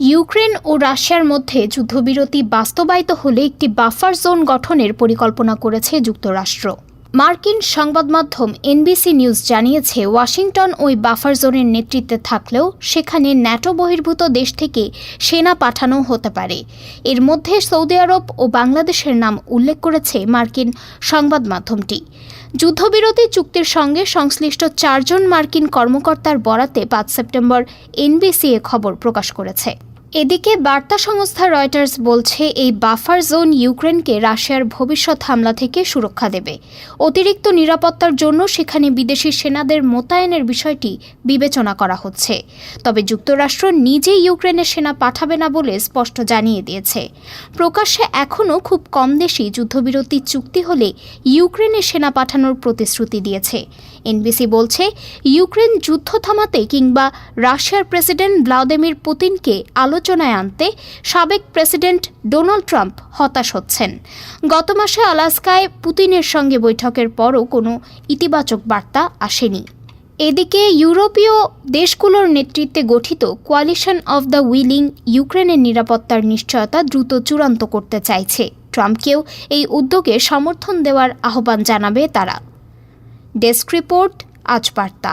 Ukraine ও রাশিয়ার মধ্যে যুদ্ধবিরতি বাস্তবায়িত হলে একটি বাফার জোন গঠনের পরিকল্পনা করেছে যুক্তরাষ্ট্র। মার্কিন সংবাদ মাধ্যম এনবিসি নিউজ জানিয়েছে, ওয়াশিংটন ওই বাফার জোনের নেতৃত্বে থাকলেও সেখানে ন্যাটো বহির্ভূত দেশ থেকে সেনা পাঠানো হতে পারে। এর মধ্যে সৌদি আরব ও বাংলাদেশের নাম উল্লেখ করেছে মার্কিন সংবাদ মাধ্যমটি। যুদ্ধবিরতি চুক্তির সঙ্গে সংশ্লিষ্ট চারজন মার্কিন কর্মকর্তার বরাতে পাঁচ সেপ্টেম্বর এনবিসি এ খবর প্রকাশ করেছে। এদিকে বার্তা সংস্থা রয়টার্স বলছে, এই বাফার জোন ইউক্রেনকে রাশিয়ার ভবিষ্যৎ হামলা থেকে সুরক্ষা দেবে। অতিরিক্ত নিরাপত্তার জন্য সেখানে বিদেশি সেনাদের মোতায়েনের বিষয়টি বিবেচনা করা হচ্ছে। তবে যুক্তরাষ্ট্র নিজেই ইউক্রেনে সেনা পাঠাবে না বলে স্পষ্ট জানিয়ে দিয়েছে। প্রকাশ্যে এখনও খুব কম দেশই যুদ্ধবিরতি চুক্তি হলে ইউক্রেনে সেনা পাঠানোর প্রতিশ্রুতি দিয়েছে। এনবিসি বলছে, ইউক্রেন যুদ্ধ থামাতে কিংবা রাশিয়ার প্রেসিডেন্ট ভ্লাদিমির পুতিনকে আলোচনায় আনতে সাবেক প্রেসিডেন্ট ডোনাল্ড ট্রাম্প হতাশ হচ্ছেন। গত মাসে আলাস্কায় পুতিনের সঙ্গে বৈঠকের পরও কোনো ইতিবাচক বার্তা আসেনি। এদিকে ইউরোপীয় দেশগুলোর নেতৃত্বে গঠিত কোয়ালিশন অফ দ্য উইলিং ইউক্রেনের নিরাপত্তার নিশ্চয়তা দ্রুত চূড়ান্ত করতে চাইছে। ট্রাম্পকেও এই উদ্যোগে সমর্থন দেওয়ার আহ্বান জানাবে তারা। ডেস্ক রিপোর্ট, আজ বার্তা।